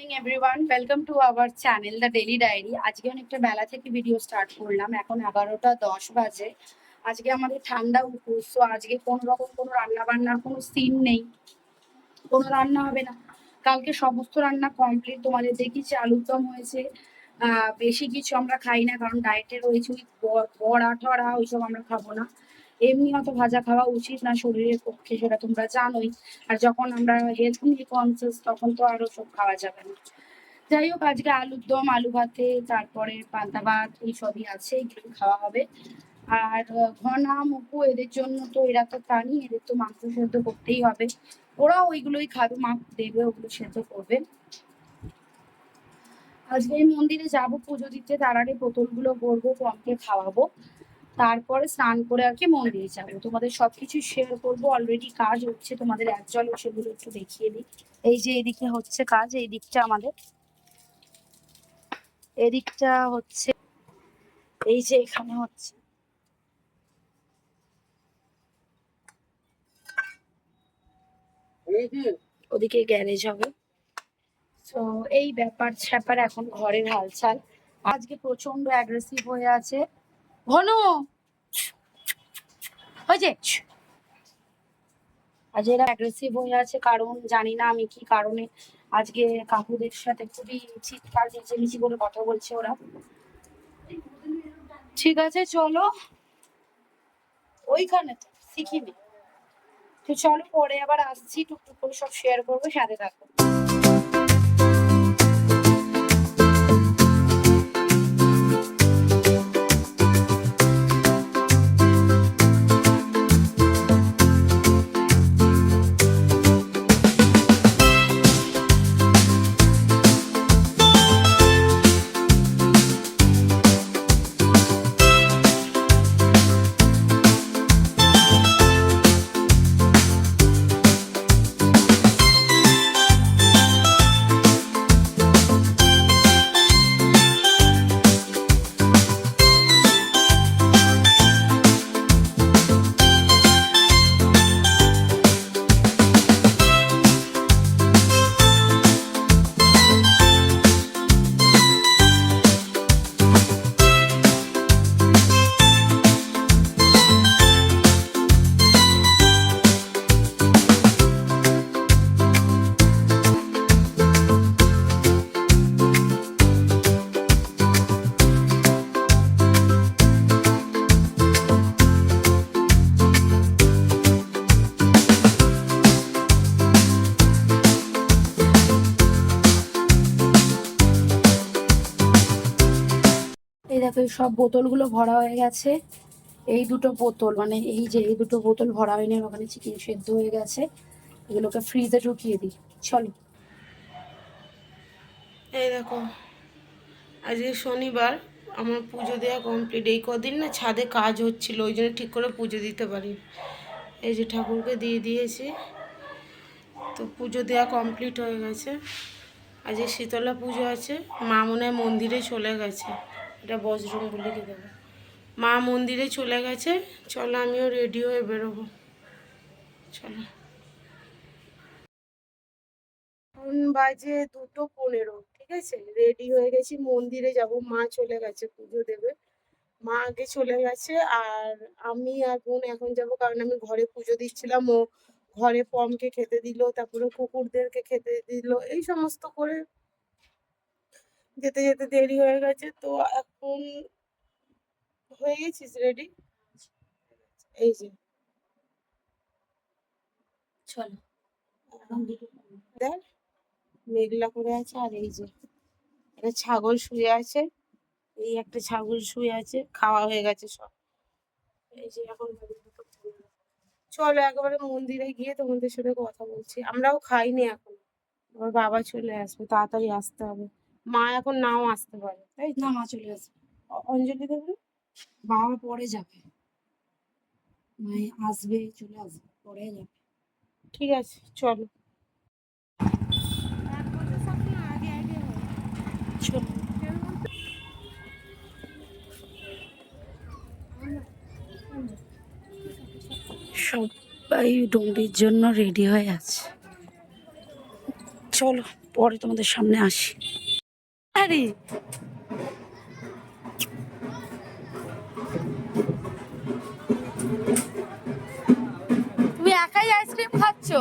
Morning everyone welcome to our channel the daily diary আজকে অনেকটা বেলা থেকে ভিডিও স্টার্ট করলাম। এখন এগারোটা দশ বাজে। আজকে আমাদের ঠান্ডা উপোস, তো আজকে কোনো রকম কোনো রান্না বান্নার কোনো সিন নেই। কোনো রান্না হবে না। কালকে সমস্ত রান্না কমপ্লিট তোমাদের দেখিছি আলুর দম হয়েছে। বেশি কিছু আমরা খাই না, কারণ ডায়েটে রয়েছে বড়া টড়া ওইসব আমরা খাব না। এমনি অত ভাজা খাওয়া উচিত না শরীরের পক্ষে, সেটা তোমরা জানোই। আর যখন আমরা হেলথ নিয়ে কনসিয়াস তখন তো আরও সব খাওয়া যাবে না। যাই হোক, আজকে আলুর দম, আলু ভাতে, তারপরে পান্তা ভাত এইসবই আছে এগুলো খাওয়া হবে। আর ঘনা মুকু এদের জন্য তো এরা তো প্রাণী, এদের তো মাংস সেদ্ধ করতেই হবে। ওরা ওইগুলোই খাবে, মা দেবে, ওগুলো সেদ্ধ করবে। আজকে মন্দিরে যাব, পুজো দিতে, তার আগে বোতলগুলো ভরবো পমকে খাওয়াবো। তারপরে স্নান করে আর কি মন্দিরে যাব। তোমাদের সবকিছু শেয়ার করব। অলরেডি কাজ হচ্ছে তোমাদের এক জল সেগুলো একটু দেখিয়ে দিই। এই যে এইদিকে হচ্ছে কাজ এই দিকটা আমাদের। এদিকটা হচ্ছে এই যে এখানে হচ্ছে। ওদিকে গ্যারেজ হবে। তো এই ব্যাপার স্যাপার এখন ঘরের হালচাল। আজকে প্রচণ্ড অ্যাগ্রেসিভ হয়ে আছে। ঘন। হয়েছে। আজ এরা অ্যাগ্রেসিভ হয়ে আছে, কারণ জানি না আমি কি কারণে। আজকে কাকুদের সাথে খুবই চিৎকার চেঁচেমেচি করে কথা বলছে ওরা। ঠিক আছে, চলো। ওইখানে তো শিখিনি তো চলো, পরে আবার আসছি, টুকটুক করে সব শেয়ার করব, সাথে থাকো এই সব বোতলগুলো ভরা হয়ে গেছে। এই দুটো বোতল মানে এই যে এই দুটো বোতল ভরা হয়নি ওখানে চিকেন সেদ্ধ হয়ে গেছে। এগুলোকে ফ্রিজে ঢুকিয়ে দিই। চলো। এই দেখো, আজকে শনিবার, আমার পুজো দেওয়া কমপ্লিট এই কদিন না ছাদে কাজ হচ্ছিল, ওই জন্য ঠিক করে পুজো দিতে পারি এই যে ঠাকুরকে দিয়ে দিয়েছি, তো পুজো দেওয়া কমপ্লিট হয়ে গেছে। আজকে শীতলা পুজো আছে মা মনে মন্দিরে চলে গেছে। এটা বজরং বলে দেবো মা মন্দিরে চলে গেছে। চলো, আমিও রেডি হয়ে বেরোবো। চলো। বাজে দুটো পনেরো, ঠিক আছে? রেডি হয়ে গেছি, মন্দিরে যাব। মা চলে গেছে পুজো দেবে। মা আগে চলে গেছে, আর আমি আর বোন এখন যাব, কারণ আমি ঘরে পুজো দিচ্ছিলাম। ও ঘরে পমকে খেতে দিল, তারপরে কুকুরদেরকে খেতে দিল, এই সমস্ত করে যেতে যেতে দেরি হয়ে গেছে। তো এখন হয়ে গেছিস রেডি এই যে। চলো। দেখ মেঘলা করে আছে আর এই যে। একটা ছাগল শুয়ে আছে এই একটা ছাগল শুয়ে আছে খাওয়া হয়ে গেছে সব। এই যে এখন। চলো একেবারে মন্দিরে গিয়ে তোমাদের সাথে কথা বলছি। আমরাও খাইনি এখন। আমার বাবা চলে আসবে তাড়াতাড়ি আসতে হবে। মা এখন নাও আসতে পারে। তাই না মা চলে আসবে অঞ্জলি দেবে, বাবা পরে যাবে। মাই আসবে, চলে আসবে, পরে যাবে। ঠিক আছে, চলো। সবাই ডুংরির জন্য রেডি হয়ে আছে। চলো, পরে তোমাদের সামনে আসি। আরে তুমি একাই আইসক্রিম খাচ্ছো?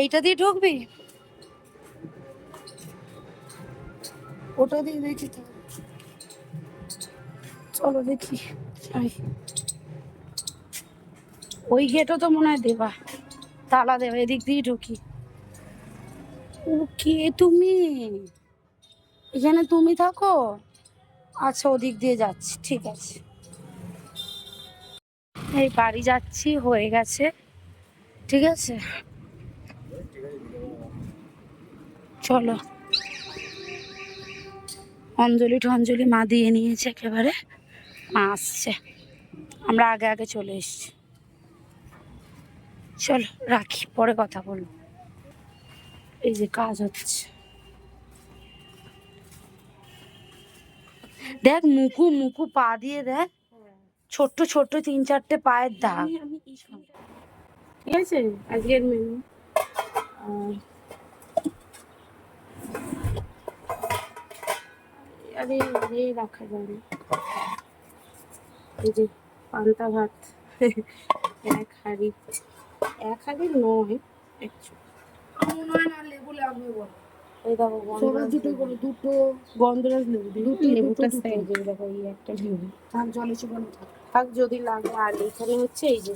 এইটা দিয়ে ঢুকবি? ওটা দিয়ে দেখি তো। চলো দেখি। ওই গেটও তো মনে হয় দেবা। তালা দেবা, এদিক দিয়ে ঢুকি। ও কে তুমি? এখানে তুমি থাকো? আচ্ছা ওদিক দিয়ে যাচ্ছি, ঠিক আছে। এই বাড়ি যাচ্ছি, হয়ে গেছে, ঠিক আছে? চলো। অঞ্জলি টঞ্জলি মা দিয়ে নিয়েছে একেবারে। মা আসছে। আমরা আগে আগে চলে এসছি। চলো, রাখি, পরে কথা বলব। এই যে কাজ হচ্ছে। দেখ, মুখু মুখু পা দিয়ে দেখ। ছোট্ট ছোট্ট তিন চারটে পায়ের দাগ। ঠিক আছে আজকের মেনু আরে আরে রাখা না এই যে পান্তা ভাত এক হাঁড়ি এক হাঁড়ি নয়। মনে হয় না লেবু লাগবে বল এই দেখো দুটো। করে দুটো গন্ধরাজ লেবু দুটো, লেবুটা। দেখো এই একটা লেবু থাক জলে চুবানো থাক থাক যদি লাগে আর এখানে হচ্ছে এই যে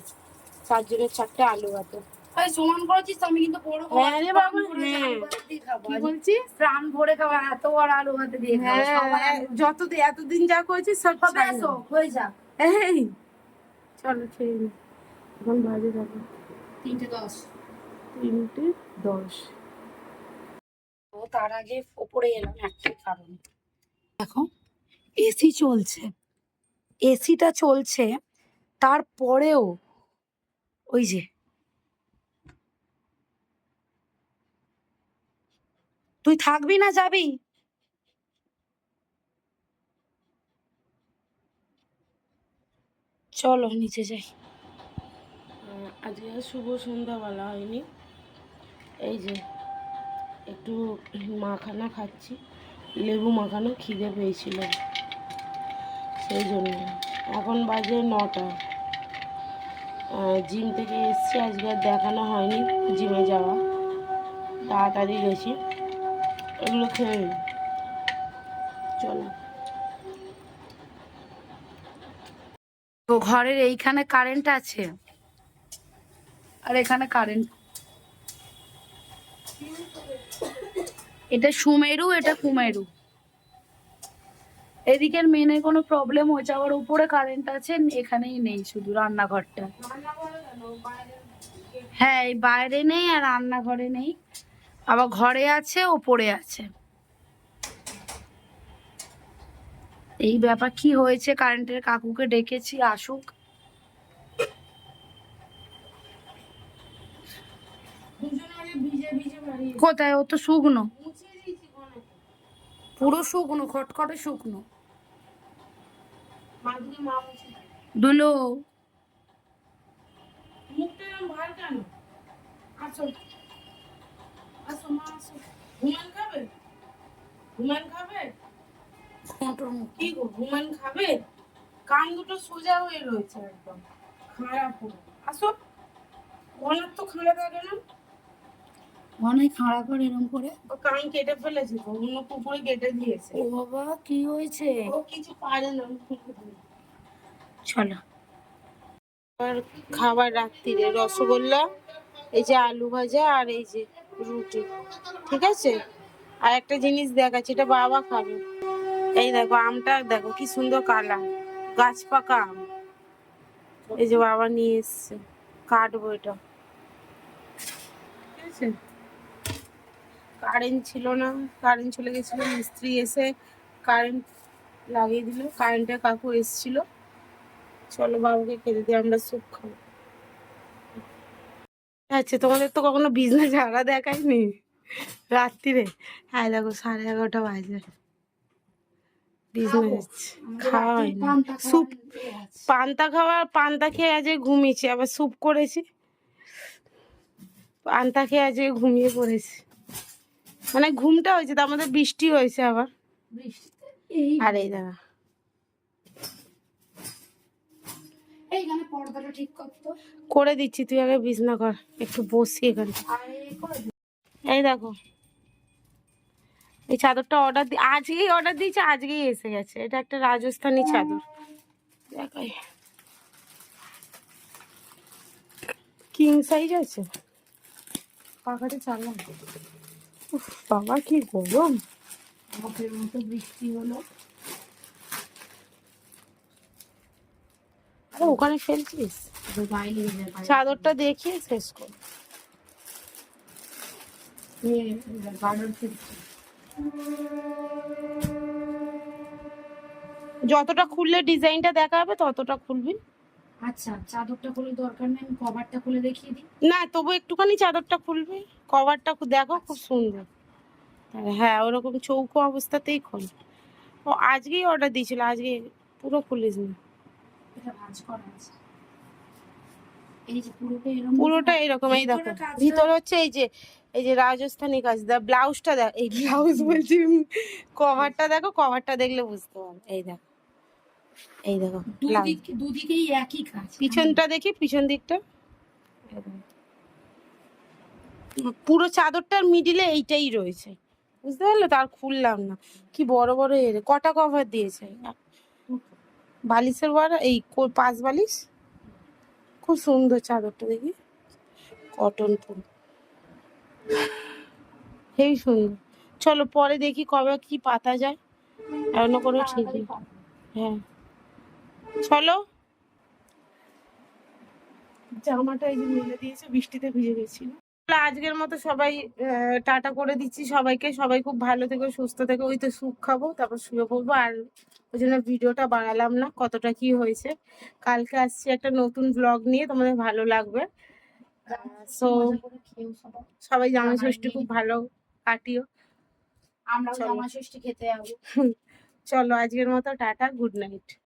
চারজনের চারটে আলু ভাতে সমান করেছিস আমি কিন্তু বড় বড় হ্যাঁ বাবা, হ্যাঁ। কি বলছিস প্রাণ ভরে খাব এত বড় আলু দিয়ে হ্যাঁ যত এতদিন যা করেছিস সব ছাড় হয়ে যাক। এই চলো খেয়ে নি। এখন বাজে দেখো তিনটে দশ। তিনটে দশ। তো তার আগে ওপরে এলাম একটাই কারণে। দেখো এসি চলছে। এসিটা চলছে তারপরেও ওই যে তুই থাকবি না যাবি? চলো নিচে যাই। আজকে শুভ সন্ধ্যাবেলা হয়নি। এই যে একটু মাখানা খাচ্ছি। লেবু মাখানো খিদে পেয়েছিল। সেই জন্য। এখন বাজে নটা। জিম থেকে এসছি, আজকে দেখানো হয়নি জিমে যাওয়া। তাড়াতাড়ি গেছি। এগুলো খেয়ে নিই। চলো। তো ঘরের এইখানে কারেন্ট আছে। আর এখানে কারেন্ট এটা সুমেরু, এটা কুমেরু। এদিকের মেনে কোনো প্রবলেম হয়েছে, আবার উপরে কারেন্ট আছে, এখানেই নেই শুধু রান্নাঘরটা। হ্যাঁ এই বাইরে নেই আর রান্নাঘরে নেই। আবার ঘরে আছে, ওপরে আছে। এই ব্যাপার কি হয়েছে? কারেন্টের কাকুকে ডেকেছি, আসুক। কোথায়? ও তো শুকনো। পুরো শুকনো, খটখটে শুকনো। দুলো। মুখটা কেন? আসো। হুমায়ুন খাবে? হুমায়ুন খাবে? কি গো, হুমায়ুন খাবে? কান দুটো সোজা হয়ে রয়েছে একদম। খাড়া পুরো আসো। অনেক তো খাড়া থাকে না। অনেক খাড়া করে এরম করে। কান কেটে ফেলেছে তো অন্য কুকুরে কেটে দিয়েছে। ও বাবা কি হয়েছে? ও কিছু পারে না। চলো। আর খাবার রাত্রিরে রসগোল্লা এই যে আলু ভাজা আর এই যে রুটি, ঠিক আছে? আর একটা জিনিস দেখাচ্ছি এটা বাবা খাবে। এই দেখো, আমটা দেখো, কি সুন্দর কালার। গাছ পাকা আম। এই যে বাবা নিয়ে এসছে, কাটবো এটা। ঠিক আছে? কারেন্ট ছিল না কারেন্ট চলে গেছিল, মিস্ত্রি এসে কারেন্ট লাগিয়ে দিল। কারেন্টের কাকু এসছিল। চলো বাবুকে খেতে দিয়ে আমরা স্যুপ খাব। আচ্ছা তোমাদের তো কখনো বিজনেস ঝাড়া দেখায়নি রাত্রিরে? হ্যাঁ দেখো সাড়ে এগারোটা বাজে। বিজনেস খাওয়া স্যুপ পান্তা খাওয়ার পান্তা খেয়ে আজকে ঘুমিয়েছি আবার স্যুপ করেছি। পান্তা খেয়ে আজকে ঘুমিয়ে পড়েছি। মানে ঘুমটা হয়েছে তার মধ্যে বৃষ্টি হয়েছে আবার। আর এই দেখা এইখানে পর্দাটা ঠিক করতো করে দিচ্ছি তুই আগে বিছনা কর একটু বসি এখানে। এই দেখো এই চাদরটা অর্ডার দি আজকেই অর্ডার দিয়েছে আজকেই এসে গেছে। এটা একটা রাজস্থানি চাদর। দেখাই। কিং সাইজ আছে? পাখাটা চালাম বাবা কি গরম। মতো বৃষ্টি হলো। ওখানে ফেলছিস। চাদরটা দেখিয়ে শেষ কর। যতটা খুললে ডিজাইনটা দেখা হবে ততটা খুলবি। আচ্ছা চাদরটা খুলে দরকার নেই আমি কভারটা খুলে দেখিয়ে দিই। না তবু একটুখানি চাদরটা খুলবি। কভারটা দেখো খুব সুন্দর। হ্যাঁ ওরকম চৌকো অবস্থাতেই খোল। ও আজকেই অর্ডার দিয়েছিল আজকে পুরো খুলিস না এটা ভাঁজ করা আছে। পুরোটা এরকম এই দেখো। ভিতরে হচ্ছে এই যে এই যে রাজস্থানি কাজ দা ব্লাউজটা দেখ এই ব্লাউজ বলছি কভারটা দেখো কভারটা দেখলে বুঝতে পারবে। এই দেখো। এই দেখো দুদিকেই একই কাজ। পিছনটা দেখি পিছন দিকটা। পুরো চাদরটার মিডিলে এইটাই রয়েছে। বুঝতে পারলে? তার খুললাম না। কি বড় বড় এর কটা কভার দিয়েছে? বালিশের বড় এই কো- পাঁচ বালিশ। খুব সুন্দর চাদরটা দেখি। কটন পুরো হেই সুন্দর। চলো পরে দেখি কবে কি পাতা যায়। এখনও কোনো ঠিক হ্যাঁ। চলো। জামাটা এই যে মেলে দিয়েছে বৃষ্টিতে ভিজে গেছিল। আজকের মতো সবাই টাটা করে দিচ্ছি সবাইকে। সবাই খুব ভালো থেকো সুস্থ থেকো। ওই তো স্যুপ খাব তারপর শুয়ে পড়ব। আর ওই জন্য ভিডিওটা বাড়ালাম না কতটা কি হয়েছে। কালকে আসছি একটা নতুন ব্লগ নিয়ে তোমাদের ভালো লাগবে। সো সবাই। জামাই ষষ্ঠী খুব ভালো কাটিও। আমরাও চলো। জামা ষষ্ঠী খেতে যাব। চলো আজকের মতো টাটা গুড নাইট